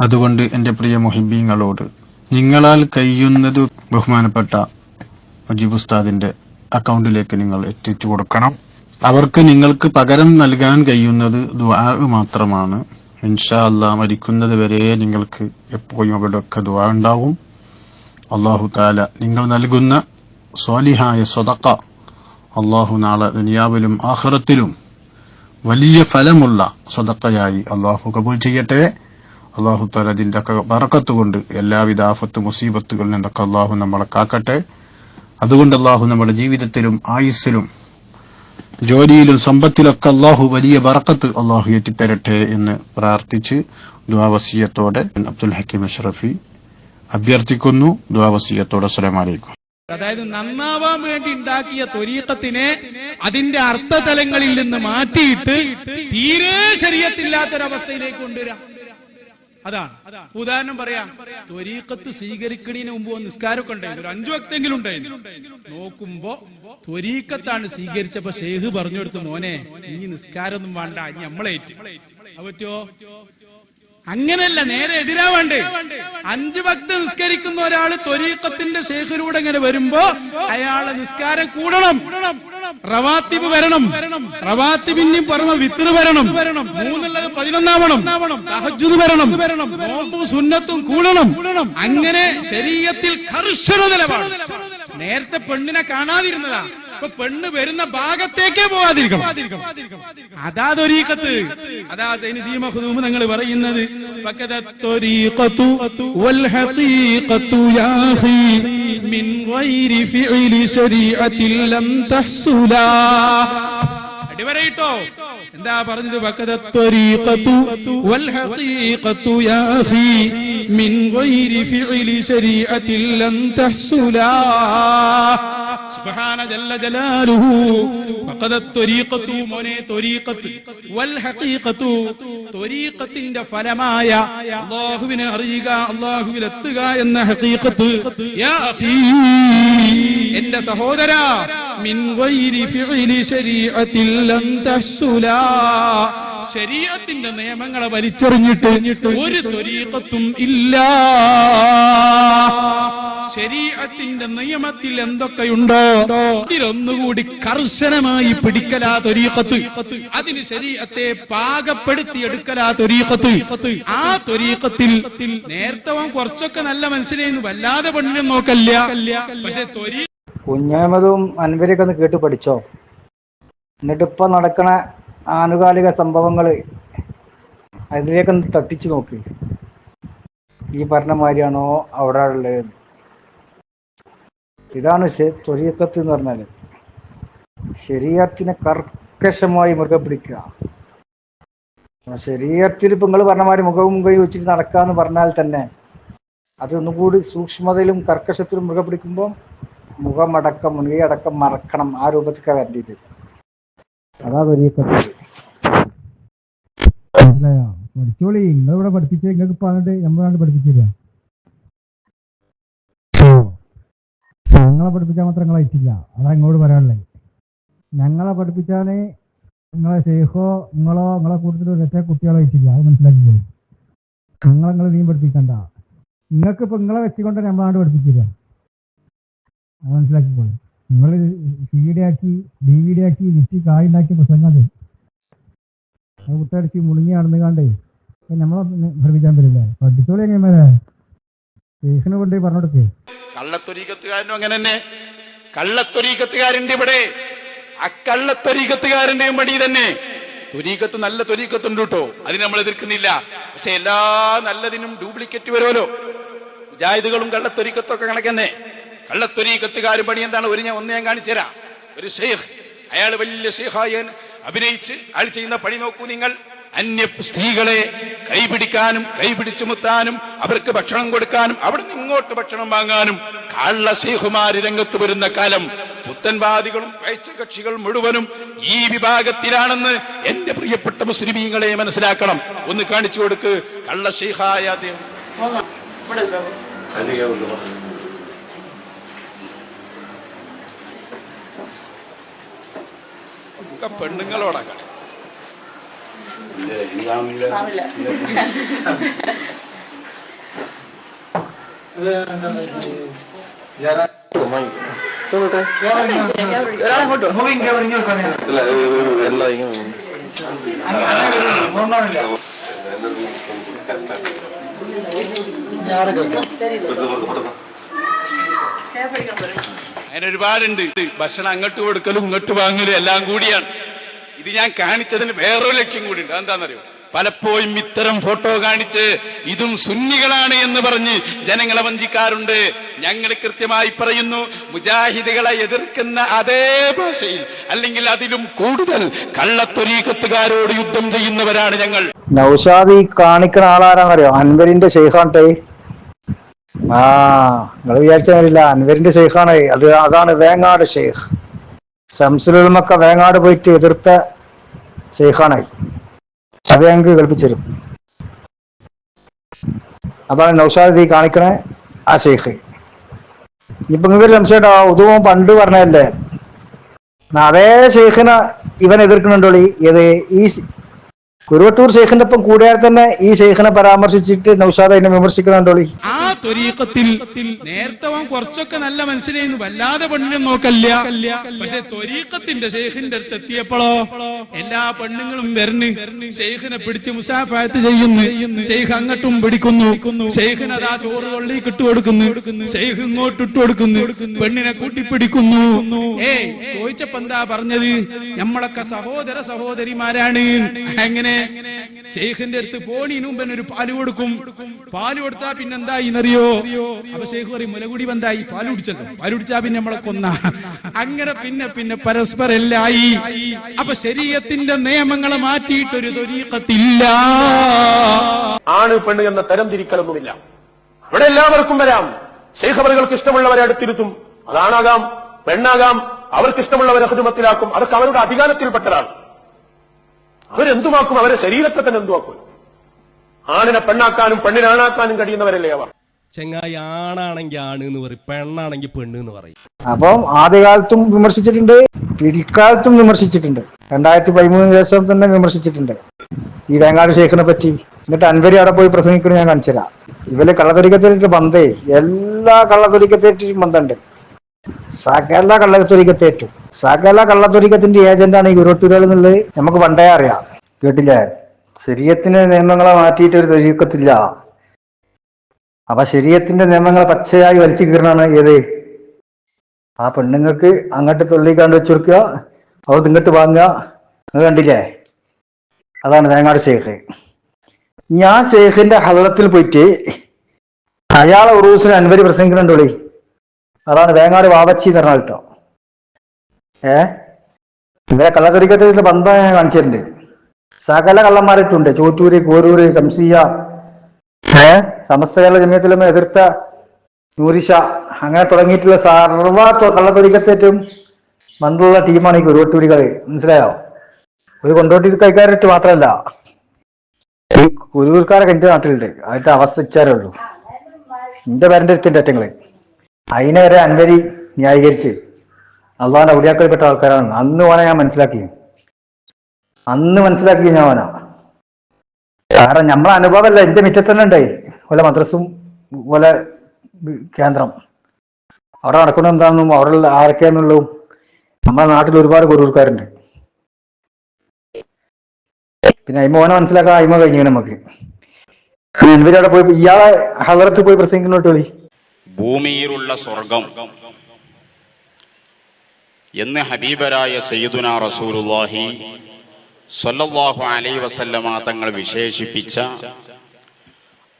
അതുകൊണ്ട് എന്റെ പ്രിയ മുഹിബീങ്ങളോട് നിങ്ങളാൽ കഴിയുന്നത് ബഹുമാനപ്പെട്ട മുജീബ് ഉസ്താദിന്റെ അക്കൗണ്ടിലേക്ക് നിങ്ങൾ എത്തിച്ചു കൊടുക്കണം. അവർക്ക് നിങ്ങൾക്ക് പകരം നൽകാൻ കഴിയുന്നത് ദുആ മാത്രമാണ്. ഇൻഷാ അല്ലാ മരിക്കുന്നത് വരെ നിങ്ങൾക്ക് എപ്പോഴും അവിടെയൊക്കെ ദുആ ഉണ്ടാവും. അള്ളാഹു താല നിങ്ങൾ നൽകുന്ന സ്വാലിഹായ സ്വതക്ക അള്ളാഹു നാളെ ദുനിയാവിലും ആഹ്റത്തിലും വലിയ ഫലമുള്ള സ്വതക്കയായി അള്ളാഹു കബൂൽ ചെയ്യട്ടെ. അള്ളാഹു താല അതിന്റെ ഒക്കെ കൊണ്ട് എല്ലാവിധ ആഫത്ത് മുസീബത്തുകളിൽ നിന്നൊക്കെ അള്ളാഹു നമ്മളെ കാക്കട്ടെ. അതുകൊണ്ട് അള്ളാഹു നമ്മുടെ ജീവിതത്തിലും ആയുസ്സിലും ജോലിയിലും സമ്പത്തിലൊക്കെ അള്ളാഹു വലിയ വറക്കത്ത് അള്ളാഹു എത്തിത്തരട്ടെ എന്ന് പ്രാർത്ഥിച്ച് ദ്വാവസീയത്തോടെ അബ്ദുൽ ഹക്കീം അഷ്റഫി അഭ്യർത്ഥിക്കുന്നു. ദ്വാവസീയത്തോടെ അസ്സലാമലൈക്കും അതായത് നന്നാവാൻ വേണ്ടി ഉണ്ടാക്കിയ ത്വരീക്കത്തിനെ അതിന്റെ അർത്ഥതലങ്ങളിൽ നിന്ന് മാറ്റിയിട്ട് തീരെ ശരീരത്തില്ലാത്തൊരവസ്ഥയിലേക്ക് കൊണ്ടുവരാം. അതാണ്. ഉദാഹരണം പറയാം. ത്വരീക്കത്ത് സ്വീകരിക്കണീന് മുമ്പ് നിസ്കാരമൊക്കെ ഉണ്ടായിരുന്നു. ഒരു അഞ്ചു വക്തെങ്കിലും ഉണ്ടായിരുന്നു. നോക്കുമ്പോ ത്വരീക്കത്താണ് സ്വീകരിച്ചപ്പോ ഷെയ്ഖ് പറഞ്ഞു കൊടുത്തു മോനെ ഇനി നിസ്കാരമൊന്നും വേണ്ട. ഇനി നമ്മളേറ്റ്. പറ്റോ അങ്ങനെയല്ല നേരെ എതിരാവണ്ടേ. അഞ്ച് ഭക്ത നിസ്കരിക്കുന്ന ഒരാൾ ത്വരീക്കത്തിന്റെ ശേഖരൂടെ ഇങ്ങനെ വരുമ്പോ അയാളെ നിസ്കാരം കൂടണം. റവാത്തിബ് വരണം. റവാത്തിബിന്റെയും പുറമെ വിത്തിറ് വരണം. മൂന്നുള്ളത് പതിനൊന്നാവണം. വരണം. നോമ്പും സുന്നത്തും കൂടണം. അങ്ങനെ ശരീരത്തിൽ കർശന നിലപാട്. നേരത്തെ പെണ്ണിനെ കാണാതിരുന്നതാ. പെണ്ണ് വരുന്ന ഭാഗത്തേക്കേ പോവാതിരിക്കണം. അതാ തൊരീക്കത്ത് അതാ മഖ്ദൂം നിങ്ങൾ പറയുന്നത്. ശരീഅത്തിൽ ലം തഹ്സുലാ. അടിവരയിട്ടോ? എന്താ പറഞ്ഞത്? മിൻ സുബ്ഹാന ജല്ല ജലാലുഹു. ഫഖദ തരീഖതു മോനെ ത്വരീഖത്ത്. വൽ ഹഖീഖത്തു. ത്വരീഖത്തിന്റെ ഫലമായ അല്ലാഹുവിനെ അറിയുക അല്ലാഹുവിൽ എത്തുക എന്ന ഹഖീഖത്ത്. യാ അഖീ എന്റെ സഹോദര മിൻ ഗൈരി ഫിഇലി ശരീഅത്തിൽ ലം തഹ്സുലാ. ശരീഅത്തിന്റെ നിയമങ്ങളെ വലിച്ചെറിഞ്ഞിട്ട് ഒരു ത്വരീഖത്തും ഇല്ല. ശരീഅത്തിന്റെ നിയമത്തിൽ എന്തൊക്കെയുണ്ടോ? ഇതിലൊന്നുകൂടി കർശനമായി പിടിക്കലാ ത്വരീഖത്ത് അതിന് ശരീരത്തെ പാകപ്പെടുത്തിയെടുക്കലാ ത്വരീഖത്ത് ആ തൊരീക്കത്തിൽ നേരത്തെ കുറച്ചൊക്കെ നല്ല മനസ്സിലായിരുന്നു. വല്ലാതെ പെണ്ണിനെ നോക്കല്ല. പക്ഷെ കുഞ്ഞാമതും അൻവരൊക്കെ ഒന്ന് കേട്ട് പഠിച്ചോ? എന്നിട്ട് ഇപ്പൊ നടക്കണ ആനുകാലിക സംഭവങ്ങൾ അതിലേക്കൊന്ന് തട്ടിച്ചു നോക്ക്. ഈ പറഞ്ഞ മാതിരിയാണോ അവിടെ ഉള്ളത്? ഇതാണ് തൊഴിയക്കത്ത് എന്ന് പറഞ്ഞാൽ ശരീരത്തിനെ കർക്കശമായി മുറുകെ പിടിക്കുക. ശരീരത്തിൽ ഇപ്പൊ നിങ്ങൾ പറഞ്ഞ മാതിരി മുഖവും കൈ വെച്ചിട്ട് നടക്കാന്ന് പറഞ്ഞാൽ തന്നെ അത് ഒന്നുകൂടി സൂക്ഷ്മതയിലും കർക്കശത്തിലും മുറുകെ പിടിക്കുമ്പോൾ മുഖമടക്കം മുൻകൈ അടക്കം മറക്കണം. ആ രൂപത്തിലൊക്കെ വരേണ്ടത് അതാ തൊഴിയക്കത്ത് മനസ്സിലായോ പഠിച്ചോളി. നിങ്ങൾ ഇവിടെ പഠിപ്പിച്ച് നിങ്ങൾക്ക് പറഞ്ഞിട്ട് നമ്മളാണ് നമ്മളാണ്ട് പഠിപ്പിച്ചു തരാം ഞങ്ങളെ പഠിപ്പിച്ചാൽ മാത്രം നിങ്ങളെ അയച്ചില്ല. അതാ ഇങ്ങോട്ട് പറയാനുള്ളത് ഞങ്ങളെ പഠിപ്പിച്ചാൽ നിങ്ങളെ ഷെയ്ഖോ നിങ്ങളോ നിങ്ങളെ കൂട്ടത്തിൽ ഒരൊറ്റ കുട്ടികളെ അയച്ചില്ല. അത് മനസ്സിലാക്കിക്കോളൂ നിങ്ങളെ നിങ്ങൾ നീ പഠിപ്പിക്കണ്ട. നിങ്ങൾക്ക് ഇപ്പം നിങ്ങളെ വെച്ചുകൊണ്ട് നമ്മളാണ്ട് പഠിപ്പിച്ചില്ല അത് മനസ്സിലാക്കിക്കോളൂ നിങ്ങൾ സി ഡി ആക്കി ഡി വി ഡി ആക്കി വിറ്റ് കായുണ്ടാക്കി പ്രസംഗം അത്. കുട്ടടിച്ച് മുളുങ്ങി നടന്നുകാണ്ടേ. നമ്മളെ പഠിപ്പിക്കാൻ പറ്റില്ല. പഠിച്ചോളി എങ്ങനെ ഷെയ്ഖിനെ കൊണ്ടുപോയി പറഞ്ഞു കൊടുക്കേ കള്ളത്തൊരീകത്തുകാരനും അങ്ങനെ തന്നെ. കള്ളത്തൊരീകത്തുകാരന്റെ ഇവിടെ. അക്കള്ളത്തൊരീകത്തുകാരന്റെയും പണി തന്നെ തൊരീക്കത്ത് നല്ല തൊരീക്കത്തുണ്ട് കേട്ടോ. അതിന് നമ്മൾ എതിർക്കുന്നില്ല. പക്ഷെ എല്ലാ നല്ലതിനും ഡ്യൂപ്ലിക്കേറ്റ് വരുമല്ലോ. മുജാഹിദുകളും കള്ളത്തൊരീക്കത്തൊക്കെ കണക്കന്നെ. കള്ളത്തൊരീക്കത്തുകാരും പണി എന്താണ്? ഒരു ഞാൻ ഒന്ന് ഞാൻ കാണിച്ചു ഒരു ഷെയ്ഖ്. അയാൾ വലിയ ഷെയ്ഖായി അഭിനയിച്ച് അയാൾ ചെയ്യുന്ന പണി നോക്കൂ നിങ്ങൾ. അന്യ സ്ത്രീകളെ കൈപിടിക്കാനും കൈപിടിച്ചു മുത്താനും അവർക്ക് ഭക്ഷണം കൊടുക്കാനും അവിടെ നിന്ന് ഇങ്ങോട്ട് ഭക്ഷണം വാങ്ങാനും കള്ള ശേഖുമാര് രംഗത്ത് വരുന്ന കാലം പുത്തൻവാദികളും കക്ഷികൾ മുഴുവനും ഈ വിഭാഗത്തിലാണെന്ന് എന്റെ പ്രിയപ്പെട്ട മുസ്ലിമീങ്ങളെ മനസ്സിലാക്കണം. ഒന്ന് കാണിച്ചു കൊടുക്ക്. കള്ള ശേഖായ അദ്ദേഹം. ഒക്കെ പെണ്ണുങ്ങളോടാ കളി. അങ്ങനെ ഒരുപാടുണ്ട് ഭക്ഷണം അങ്ങോട്ട് കൊടുക്കലും ഇങ്ങോട്ട് വാങ്ങലും എല്ലാം കൂടിയാണ്. ഇത് ഞാൻ കാണിച്ചതിന് വേറൊരു ലക്ഷ്യം കൂടി ഉണ്ട് എന്താണെന്നറിയോ പലപ്പോഴും ഇത്തരം ഫോട്ടോ കാണിച്ച് ഇതും സുന്നികളാണ് എന്ന് പറഞ്ഞ് ജനങ്ങളെ വഞ്ചിക്കാറുണ്ട്. ഞങ്ങൾ കൃത്യമായി പറയുന്നു മുജാഹിദുകളെ എതിർക്കുന്ന അതേ ഭാഷയിൽ അല്ലെങ്കിൽ അതിലും കൂടുതൽ കള്ളത്തൊരീക്കത്തുകാരോട് യുദ്ധം ചെയ്യുന്നവരാണ് ഞങ്ങൾ. നൗഷാദ് ഈ കാണിക്കുന്ന ആളാരാന്നറിയോ? അൻവരിന്റെ ഷെയ്ഖാണ്ട്ടെ ആ നിങ്ങൾ വിചാരിച്ച അൻവരിന്റെ ഷെയ്ഖാണ് അത് അതാണ് വേങ്ങാട് ഷെയ്ഖ് ഷംസുലുൽമക്ക വേങ്ങാട് പോയിട്ട് എതിർത്ത ഷെയ്ഖാണായി അത് ഞങ്ങൾക്ക് അതാണ് നൗഷാദ് കാണിക്കണേ ആ ഷെയ്ഖ് ഇപ്പൊ നിങ്ങൾക്ക് സംശയം ഉദവും പണ്ട് പറഞ്ഞല്ലേ അതേ ഷെയ്ഖിനെ ഇവൻ എതിർക്കുന്നുണ്ടോളി ഏത്? ഈ കുരുവട്ടൂർ ഷെയ്ഖിന്റെ ഒപ്പം കൂടിയാൽ തന്നെ ഈ ഷെയ്ഖിനെ പരാമർശിച്ചിട്ട് നൗഷാദ് അതിനെ വിമർശിക്കുന്നുണ്ടോളി ത്വരീക്കത്തിൽ നേരത്തെ കുറച്ചൊക്കെ നല്ല മനസ്സിലായിരുന്നു വല്ലാതെ പെണ്ണിനെ നോക്കല്ല. പക്ഷെ ത്വരീക്കത്തിന്റെ ഷെയ്ഖിന്റെ അടുത്ത് എത്തിയപ്പോഴോ എല്ലാ പെണ്ണുങ്ങളും വരണ്. ഷെയ്ഖിനെ പിടിച്ച് മുസാഫായത്ത് ചെയ്യുന്നു. ഷെയ്ഖ് അങ്ങോട്ടും പിടിക്കുന്നു. ഷെയ്ഖിന് അതാ ചോറ് കൊള്ളി കിട്ടുകൊടുക്കുന്നു ഷെയ്ഖ് ഇങ്ങോട്ട് ഇട്ട് കൊടുക്കുന്നു. പെണ്ണിനെ കൂട്ടിപ്പിടിക്കുന്നു ഏ ചോദിച്ചപ്പോ എന്താ പറഞ്ഞത്? നമ്മളൊക്കെ സഹോദര സഹോദരിമാരാണ്. എങ്ങനെ? ഷെയ്ഖിന്റെ അടുത്ത് പോണിനും പിന്നെ ഒരു പാൽ കൊടുക്കും. പാൽ കൊടുത്താ പിന്നെന്താ പിന്നെന്തായി എന്നറിയോ അപ്പൊ ഷെയ്ഖ് പറയും മുലകുടി ബന്ധായി പാൽ കുടിച്ചല്ലോ. പാൽ കുടിച്ചാ പിന്നെ നമ്മളെ കൊന്ന. അങ്ങനെ പിന്നെ പിന്നെ പരസ്പരം എല്ലായി അപ്പൊ ശരീരത്തിന്റെ നിയമങ്ങളെ മാറ്റിയിട്ടൊരു തൊരീക്കത്തില്ല ആണ് പെണ്ണ് എന്ന തരം തിരിക്കലൊന്നുമില്ല. ഇവിടെ എല്ലാവർക്കും വരാം. ശേഖബറുകൾക്ക് ഇഷ്ടമുള്ളവരെ അടുത്തിരുത്തും. അതാണാകാം പെണ്ണാകാം അവർക്ക് ഇഷ്ടമുള്ളവരെ ഹൃദമത്തിലാക്കും അതൊക്കെ അവരുടെ അധികാരത്തിൽപ്പെട്ടതാണ്. അവരെന്തുമാക്കും? അവരെ ശരീരത്തെ തന്നെ എന്തുമാക്കും? ആണിനെ പെണ്ണാക്കാനും പെണ്ണിനാണാക്കാനും കഴിയുന്നവരല്ലേ അവർ? ചെങ്ങായി ആണാണെങ്കിൽ ആണ് എന്ന് പറയും പെണ്ണാണെങ്കിൽ പെണ്ണ് എന്ന് പറയും. അപ്പം ആദ്യകാലത്തും വിമർശിച്ചിട്ടുണ്ട് പിൽക്കാലത്തും വിമർശിച്ചിട്ടുണ്ട്. രണ്ടായിരത്തി പതിമൂന്നിന് ശേഷം തന്നെ വിമർശിച്ചിട്ടുണ്ട്. ഈ വേങ്ങാട് ശേഖറിനെ പറ്റി. എന്നിട്ട് അൻവരി അവിടെ പോയി പ്രസംഗിക്കണ ഞാൻ കാണിച്ചു തരാം. ഇവർ കള്ളത്തൊരിക്കത്തേറ്റ് ബന്ധേ എല്ലാ കള്ളത്തൊരിക്കത്തേറ്റും ബന്ധമുണ്ട് സകല കള്ളത്തൊരിക്കത്തേറ്റും സകല കള്ളത്തൊരിക്കത്തിന്റെ ഏജന്റാണ് ഈ ഗുരുവട്ടൂരുകൾ എന്നുള്ളത് നമുക്ക് പണ്ടേ അറിയാം. കേട്ടില്ലേ? ശരീരത്തിന്റെ നിയമങ്ങളെ മാറ്റിയിട്ട് ഒരു തൊരിക്കത്തില്ല അപ്പൊ ശരീരത്തിന്റെ നിയമങ്ങൾ പച്ചയായി വലിച്ചു കീറണാണ് ഏത്? ആ പെണ്ണുങ്ങൾക്ക് അങ്ങോട്ട് തുള്ളി വെച്ചു കൊടുക്കുക. അവർ ഇങ്ങോട്ട് വാങ്ങുക. അത് കണ്ടില്ലേ? അതാണ് തേങ്ങാട് ഷേഖ് ഞാൻ ഷേഖിന്റെ ഹലത്തിൽ പോയിട്ട് അയാളെ ഉറൂസിന് അൻപത് പ്രസംഗിക്കുന്നുണ്ട് വിളി. അതാണ് തേങ്ങാട് വാവച്ചി എന്ന് പറഞ്ഞാൽ കേട്ടോ ഏ? ഇവരെ കള്ളക്കറിക്കത്തിന്റെ ബന്ധം ഞാൻ കാണിച്ചിട്ടുണ്ട്. സകല കള്ളന്മാരിട്ടുണ്ട്. ചോറ്റൂര് കോരൂര് സംശയ സമസ്ത കേരള ജമ്യത്തിലും എതിർത്ത നൂരിഷ. അങ്ങനെ തുടങ്ങിയിട്ടുള്ള സർവ കള്ളത്തൊരിക്കത്തേറ്റും മന്ത്രുള്ള ടീമാണ് ഈ കുരുവട്ടൂരി കളി മനസ്സിലായോ? ഒരു കൊണ്ടോട്ടി കൈക്കാരായിട്ട് മാത്രമല്ല ഈ കുരുവൂർക്കാരൊക്കെ എന്റെ നാട്ടിലുണ്ട്. അതിന്റെ അവസ്ഥ ഇച്ചാരേ ഉള്ളൂ. എന്റെ പേരന്റെ അടുത്തിന്റെ അറ്റങ്ങൾ. അതിനെ വരെ അൻവരി ന്യായീകരിച്ച് അള്ളാന്റെ ഔലിയാക്കളിൽപ്പെട്ട ആൾക്കാരാണ്. അന്ന് ഓനെ ഞാൻ മനസ്സിലാക്കി. അന്ന് മനസ്സിലാക്കി ഞാൻ ഓനാ. കാരണം നമ്മളെ അനുഭവമല്ല എന്റെ മുറ്റത്ത് തന്നെ ഉണ്ടായി പോലെ മദ്രസും പോലെ കേന്ദ്രം. അവിടെ നടക്കുന്ന എന്താണെന്നും അവിടെ ആരൊക്കെയാന്നുള്ളതും നമ്മുടെ നാട്ടിൽ ഒരുപാട് കുരുക്കാരുണ്ട് പിന്നെ അയിമ ഓനെ മനസ്സിലാക്കാൻ അയിമ കഴിഞ്ഞു നമുക്ക്. അവിടെ പോയി ഇയാളെ ഹലറത്ത് പോയി പ്രസംഗിക്കുന്നോട്ട് വിളി ഭൂമിയിലുള്ള സ്വർഗം. എന്ന് ഹബീബരായ സയ്യിദുന റസൂലുള്ളാഹി സ്വല്ലല്ലാഹു അലൈ വസല്ലമ തങ്ങൾ വിശേഷിപ്പിച്ച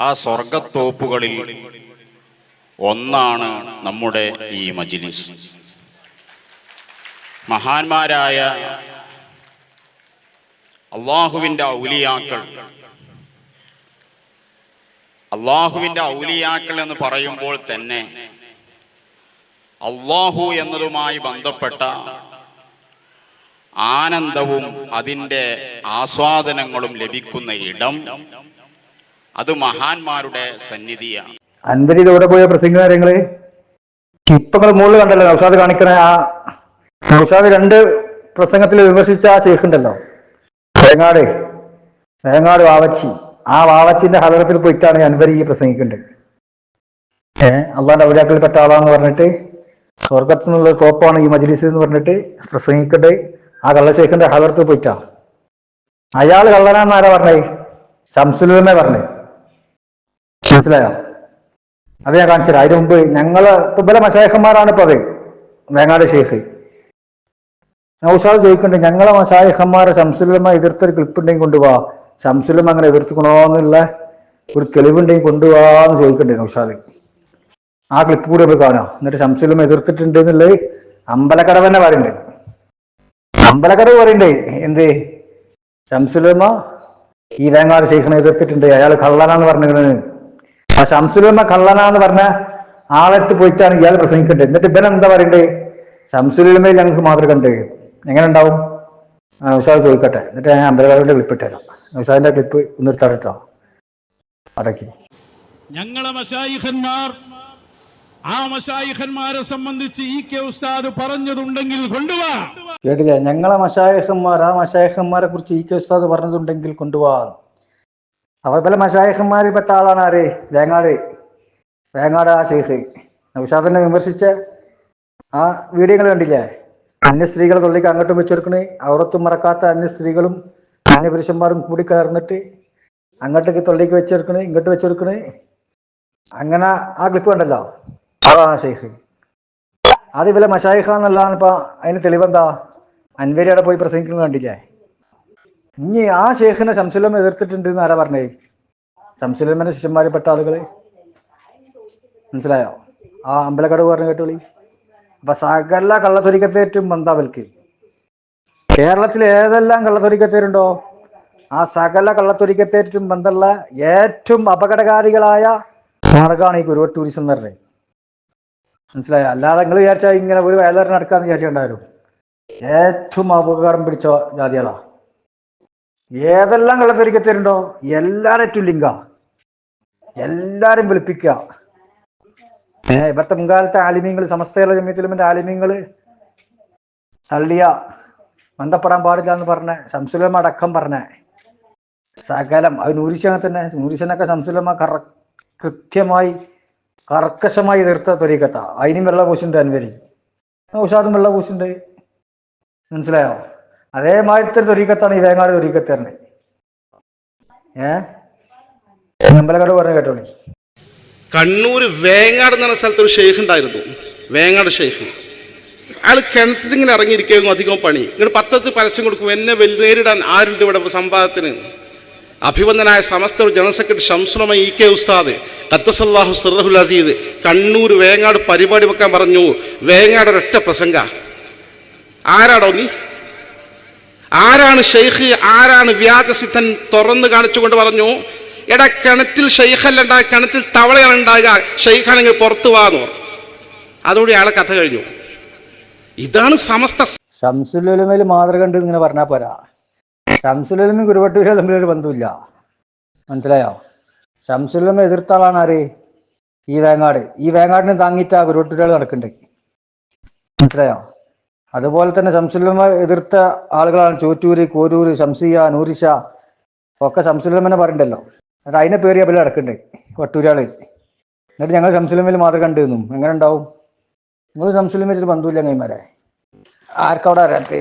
ആ സ്വർഗത്തോപ്പുകളിൽ ഒന്നാണ് നമ്മുടെ ഈ മജിലിസ്. മഹാന്മാരായ അള്ളാഹുവിന്റെ ഔലിയാക്കൾ അള്ളാഹുവിന്റെ ഔലിയാക്കൾ എന്ന് പറയുമ്പോൾ തന്നെ അള്ളാഹു എന്നതുമായി ബന്ധപ്പെട്ട ആനന്ദവും അതിന്റെ ആസ്വാദനങ്ങളും ലഭിക്കുന്ന ഇടം അത് മഹാന്മാരുടെ സന്നിധിയാണ്. അൻപതിലൂടെ പോയ പ്രസംഗ കാര്യങ്ങൾ? ഇപ്പൊ മുകളിൽ കണ്ടല്ലോ നൗഷാദ് കാണിക്കണ ആ നൗഷാദ് രണ്ട് പ്രസംഗത്തിൽ വിമർശിച്ച ആ ഷെയ്ഖ് തേങ്ങാട്. വേങ്ങാട് വാവച്ചി. ആ വാവച്ചിന്റെ ഹലകത്തിൽ പോയിട്ടാണ് അൻവരി ഈ പ്രസംഗിക്കേണ്ടത് ഏഹ് അള്ളാന്റെ ഔലിയാക്കളിൽ പെട്ട ആളാന്ന് പറഞ്ഞിട്ട് സ്വർഗത്തിനുള്ള കോപ്പാണ് ഈ മജ്ലിസ് എന്ന് പറഞ്ഞിട്ട് പ്രസംഗിക്കട്ടെ ആ കള്ളശേഖന്റെ ഹലറത്തിൽ പോയിട്ടാ. അയാൾ കള്ളനാന്ന് ആരാ പറഞ്ഞേ? ശംസുലെന്നെ പറഞ്ഞേ. മനസ്സിലായോ? അത് ഞാൻ കാണിച്ചത് അതിന് മുമ്പ് ഞങ്ങൾ ഇപ്പൊ ഇവരെ മഷായഖന്മാരാണ് ഇപ്പൊ അത്. വേങ്ങാട് ഷെയ്ഖ്. നൗഷാദ് ചോദിക്കുന്നുണ്ട് ഞങ്ങളെ മഷായഖന്മാരെ ശംസുലമ എതിർത്തൊരു ക്ലിപ്പ് ഉണ്ടെങ്കിൽ കൊണ്ടുപോവാ ശംസുലമ്മ അങ്ങനെ എതിർത്തുക്കണോന്നുള്ള ഒരു തെളിവുണ്ടെങ്കിൽ കൊണ്ടുപോവാന്ന് ചോദിക്കണ്ടേ നൗഷാദ് ആ ക്ലിപ്പ് കൂടി നമുക്ക് കാണാം. എന്നിട്ട് ശംസുലമ്മ എതിർത്തിട്ടുണ്ട് എന്നുള്ളത് അമ്പലക്കടവ് തന്നെ പറയുന്നുണ്ട്. അമ്പലക്കടവ് പറയണ്ടേ? എന്ത്? ഷംസുലമ്മ ഈ വേങ്ങാട് ശേഖരനെ എതിർത്തിട്ടുണ്ട്. അയാൾ കള്ളനാന്ന് പറഞ്ഞിരുന്നത് ആ ഷംസുലമ്മ കള്ളനാന്ന് പറഞ്ഞ ആളെടുത്ത് പോയിട്ടാണ് ഇയാൾ പ്രസംഗിക്കേണ്ടത്. എന്നിട്ട് ഇവൻ എന്താ പറയണ്ടേ? ഷംസുലമ്മയിൽ ഞങ്ങൾക്ക് മാതൃക ഉണ്ട് എങ്ങനെ ഉണ്ടാവും? ആ, നൗഷാദ് ചോദിക്കട്ടെ. എന്നിട്ട് ഞാൻ അമ്പലക്കാരുടെ ക്ലിപ്പ് ഇട്ടുതരാം നൗഷാദിന്റെ ക്ലിപ്പ് കേട്ടോ. അടക്കി. ഞങ്ങളെ മഷായിഖന്മാർ ആ മഷായിഖന്മാരെ സംബന്ധിച്ച് ഈ കെ ഉസ്താദ് പറഞ്ഞതുണ്ടെങ്കിൽ കൊണ്ടുവാ. കേട്ടില്ലേ? ഞങ്ങളെ മഷായഹന്മാർ ആ മഷായഹന്മാരെ കുറിച്ച് ഈ കെ ഉസ്താദ് പറഞ്ഞതുണ്ടെങ്കിൽ കൊണ്ടുപോവാ അവ പല മഷായഹന്മാരിൽ പെട്ട ആളാണ് ആര്? വേങ്ങാട്. വേങ്ങാട് ആ ഷെയ്ഖ് ഉഷാദിനെ വിമർശിച്ച ആ വീഡിയോകൾ കണ്ടില്ലേ? അന്യ സ്ത്രീകളെ തൊള്ളിക്ക് അങ്ങോട്ടും വെച്ചെടുക്കണേ. അവർത്തും മറക്കാത്ത അന്യ സ്ത്രീകളും അന്യ പുരുഷന്മാരും കൂടി കയർന്നിട്ട് അങ്ങോട്ടേക്ക് തൊള്ളിക്ക് വെച്ചെടുക്കണേ ഇങ്ങോട്ട് വെച്ചെടുക്കണേ. അങ്ങനെ ആ ക്ലിപ്പ് കണ്ടല്ലോ. അതാണ് ഷെയ്ഖ് അത് ഇവലെ മഷായിഖ എന്നുള്ളതാണ് ഇപ്പൊ അതിന് തെളിവെന്താ? അൻവരി അവിടെ പോയി പ്രസംഗിക്കുന്നത് കണ്ടില്ലേ? ഇനി ആ ഷെയ്ഖിനെ ശംസുലം എതിർത്തിട്ടുണ്ട് എന്ന് ആരാ പറഞ്ഞേ? ശംസുലമ്മന്റെ ശിഷ്യന്മാരിൽ പെട്ട ആളുകൾ. മനസ്സിലായോ? ആ അമ്പലക്കടവ് പറഞ്ഞു കേട്ടോളി. അപ്പൊ സകല കള്ളത്തൊരിക്കത്തേറ്റും ബന്ധാവൽക്ക് കേരളത്തിൽ ഏതെല്ലാം കള്ളത്തൊരിക്കത്തേരുണ്ടോ? ആ സകല കള്ളത്തൊരിക്കത്തേറ്റും ബന്ധമുള്ള ഏറ്റവും അപകടകാരികളായ മാർഗമാണ് ഈ ഗുരുവ ടൂറിസം എന്ന് പറഞ്ഞത് മനസ്സിലായോ? അല്ലാതെ നിങ്ങൾ വിചാരിച്ചാൽ ഇങ്ങനെ ഒരു വേലറിന് നടക്കാന്ന് വിചാരിച്ചിട്ടുണ്ടായിരുന്നു ഏറ്റവും അപകടം പിടിച്ച ജാതികളാ. ഏതെല്ലാം കള്ളത്തൊരിക്കത്തേരുണ്ടോ എല്ലാരേറ്റും ലിങ്ക എല്ലാരും വിളിപ്പിക്കുക. ഏ ഇവിടുത്തെ മുൻകാലത്തെ ആലിമീങ്ങൾ സമസ്തകേരള ജമ്യത്തിലുമിന്റെ ആലിമീങ്ങൾ തള്ളിയ മന്ദപ്പെടാൻ പാടില്ല എന്ന് പറഞ്ഞ ശംസുലമ അടക്കം പറഞ്ഞ സകലം അത് നൂരിശനെ തന്നെ നൂരിശനൊക്കെ ശംസുലമ കറ കൃത്യമായി കർക്കശമായി എതിർത്ത ത്വരീക്കത്ത അതിനും വെള്ള പൂശുണ്ട് അൻവരി. ഔഷാദും വെള്ള പൂശുണ്ട്. മനസ്സിലായോ? അതേമാതിരത്തെ ത്വരീക്കത്താണ് ഈ വേങ്ങാട് ത്വരീക്കത്തേറിന് ഏ? അമ്പലക്കാട് പറഞ്ഞു കേട്ടോളി. കണ്ണൂർ വേങ്ങാട് എന്ന പറഞ്ഞ സ്ഥലത്ത് ഒരു ഷെയ്ഖ് ഉണ്ടായിരുന്നു. വേങ്ങാട് ഷെയ്ഖ്. അയാൾ കിണറ്റിൽ ഇങ്ങനെ ഇറങ്ങിയിരിക്കുന്നു അധികം പണി. ഇങ്ങോട്ട് പത്തത്ത് പരസ്യം കൊടുക്കും എന്നെ വലുതേരിടാൻ ആരുണ്ട് ഇവിടെ സംഭവത്തിന് അഭിവന്ദനായ Samastha general secretary Shamsululama E K ഉസ്താദ് ഖത്തസല്ലാഹു സിറഹുൽ അസീദ് കണ്ണൂർ വേങ്ങാട് പരിപാടി വെക്കാൻ പറഞ്ഞു. വേങ്ങാട് ഒരൊറ്റ പ്രസംഗ. ആരാടോ നീ? ആരാണ് ഷെയ്ഖ് ആരാണ് വ്യാജസിദ്ധൻ തുറന്ന് കാണിച്ചുകൊണ്ട് പറഞ്ഞു. എടാ കിണറ്റിൽ ഷെയ്ഖല്ല ഉണ്ടാകുക കിണറ്റിൽ തവളയാണ് ഉണ്ടാകുക. ഷെയ്ഖാണെങ്കിൽ പുറത്തു വാന്ന് അതോടെ അയാളെ കഥ കഴിഞ്ഞു. ഇതാണ് സമസ്ത ശംസുൽ മാതൃക ഉണ്ട് ഇങ്ങനെ പറഞ്ഞാൽ പോരാ. ഷംസുലുലമയും ഗുരുവട്ടൂരും ഒരു ബന്ധമില്ല മനസ്സിലായോ? ഷംസുലുലമ എതിർത്ത ആളാണ് ആര്? ഈ വേങ്ങാട്. ഈ വേങ്ങാടിനെ താങ്ങിയിട്ടാ ഗുരുവട്ടൂരുകൾ നടക്കുന്നുണ്ട് മനസ്സിലായോ? അതുപോലെ തന്നെ ഷംസുലുലമ എതിർത്ത ആളുകളാണ് ചോറ്റൂര് കോരൂര് ശംസിയ നൂരിഷ ഒക്കെ ഷംസുലുലമനെ പറയണ്ടല്ലോ അത് അതിനെ പേര് അവർ നടക്കണ്ടേ? വട്ടൂരാൾ. എന്നിട്ട് ഞങ്ങൾ ഷംസുലുമയിൽ മാത്രം കണ്ടു നിന്നും എങ്ങനെ ഉണ്ടാവും? നിങ്ങൾ ഷംസുലുമയിൽ ബന്ധുവില്ല കൈമാരെ ആർക്കവിടെ അറിയാത്തേ